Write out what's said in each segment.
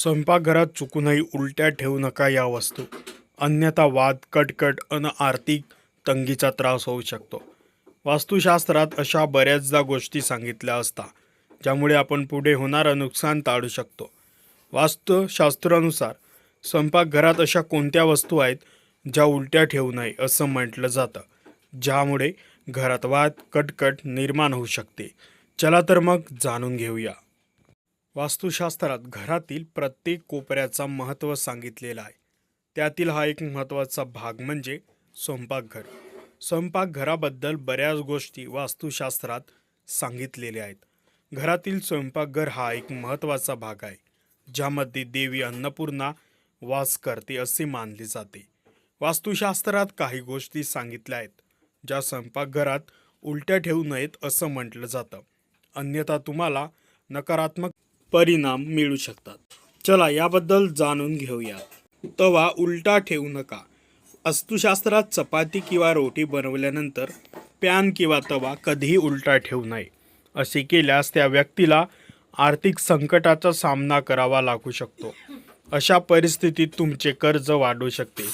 स्वयंपाकघरात चुकूनही उलट्या ठेवू नका या वस्तू. अन्यथा वाद कटकट अन आर्थिक तंगीचा त्रास होऊ शकतो. वास्तुशास्त्रात अशा बऱ्याचदा गोष्टी सांगितल्या असता ज्यामुळे आपण पुढे होणारं नुकसान टाळू शकतो. वास्तुशास्त्रानुसार स्वयंपाकघरात अशा कोणत्या वस्तू आहेत ज्या उलट्या ठेवू नये असं म्हटलं जातं. ज्यामुळे घरात वाद कटकट निर्माण होऊ शकते. चला तर मग जाणून घेऊया. वास्तुशास्त्रात घरातील प्रत्येक कोपऱ्याचा महत्त्व सांगितलेला आहे. त्यातील हा एक महत्त्वाचा भाग म्हणजे स्वयंपाकघर. स्वयंपाकघराबद्दल बऱ्याच गोष्टी वास्तुशास्त्रात सांगितलेल्या आहेत. घरातील स्वयंपाकघर हा एक महत्त्वाचा भाग आहे ज्यामध्ये देवी अन्नपूर्णा वास करते असे मानले जाते. वास्तुशास्त्रात काही गोष्टी सांगितल्या आहेत ज्या स्वयंपाकघरात उलट्या ठेवू नयेत असं म्हटलं जातं. अन्यथा तुम्हाला नकारात्मक परिणाम मिळू शकतात. चला याबद्दल जाणून घेऊया. तवा उलटा ठेवू नका. अस्तुशास्त्रात चपाती किंवा रोटी बनवल्यानंतर पॅन किंवा तवा कधीही उलटा ठेवू नये. असे केल्यास त्या व्यक्तीला आर्थिक संकटाचा सामना करावा लागू शकतो. अशा परिस्थितीत तुमचे कर्ज वाढू शकते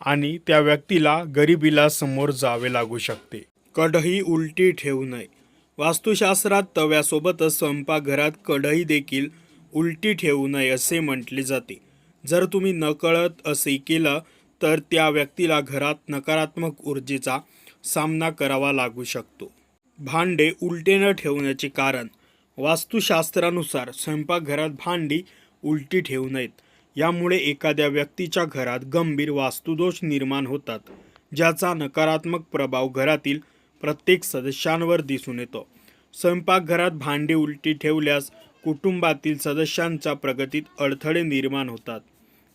आणि त्या व्यक्तीला गरिबीला समोर जावे लागू शकते. कढई उलटी ठेवू नये. वास्तुशास्त्रात तव्यासोबतच स्वयंपाकघरात कढई देखील उलटी ठेवू नये असे म्हटले जाते. जर तुम्ही नकळत असे केलं तर त्या व्यक्तीला घरात नकारात्मक ऊर्जेचा सामना करावा लागू शकतो. भांडे उलटे न ठेवण्याचे कारण. वास्तुशास्त्रानुसार स्वयंपाकघरात भांडी उलटी ठेवू नयेत. यामुळे एखाद्या व्यक्तीच्या घरात गंभीर वास्तुदोष निर्माण होतात ज्याचा नकारात्मक प्रभाव घरातील प्रत्येक सदस्यांवर दिसून येतो. स्वयंपाकघरात भांडी उलटी ठेवल्यास कुटुंबातील सदस्यांच्या प्रगतीत अडथळे निर्माण होतात.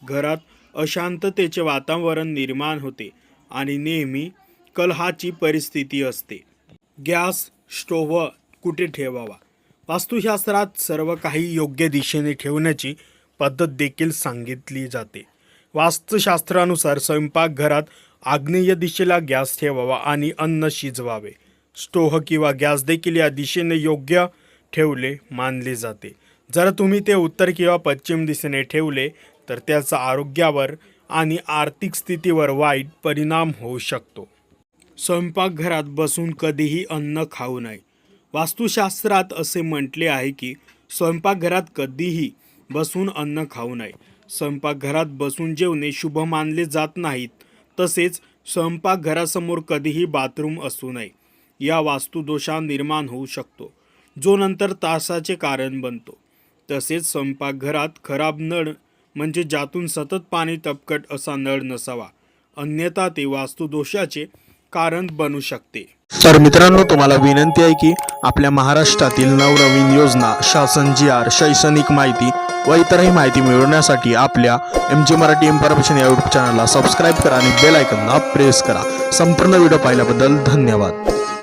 घरात अशांततेचे वातावरण निर्माण होते आणि नेहमी कलहाची परिस्थिती असते. गॅस स्टोव्ह कुठे ठेवावा? वास्तुशास्त्रात सर्व काही योग्य दिशेने ठेवण्याची पद्धत देखील सांगितली जाते. वास्तुशास्त्रानुसार स्वयंपाकघरात आग्नेय दिशेला गॅस ठेवावा आणि अन्न शिजवावे. स्टोह किंवा गॅस देखील या दिशेने योग्य ठेवले मानले जाते. जर तुम्ही ते उत्तर किंवा पश्चिम दिशेने ठेवले तर त्याचा आरोग्यावर आणि आर्थिक स्थितीवर वाईट परिणाम होऊ शकतो. स्वयंपाकघरात बसून कधीही अन्न खाऊ नये. वास्तुशास्त्रात असे म्हटले आहे की स्वयंपाकघरात कधीही बसून अन्न खाऊ नये. स्वयंपाकघरात बसून जेवणे शुभ मानले जात नाहीत. तसेच स्वयंपाकघरासमोर कधीही बाथरूम असू नये. या वास्तुदोषा निर्माण होऊ शकतो जो नंतर तासाचे कारण बनतो. तसेच स्वयंपाकघरात खराब नळ म्हणजे ज्यातून सतत पाणी तपकट असा नळ नसावा. अन्यथा ते वास्तुदोषाचे कारण बनू शकते. तर मित्रांनो तुम्हाला विनंती आहे की आपल्या महाराष्ट्रातील नवनवीन योजना शासन जी आर शैक्षणिक माहिती व इतरही माहिती मिळवण्यासाठी आपल्या एम जी मराठी इन्फॉर्मेशन या यूट्यूब चॅनलला सबस्क्राईब करा आणि बेल आयकनला प्रेस करा. संपूर्ण व्हिडिओ पाहिल्याबद्दल धन्यवाद.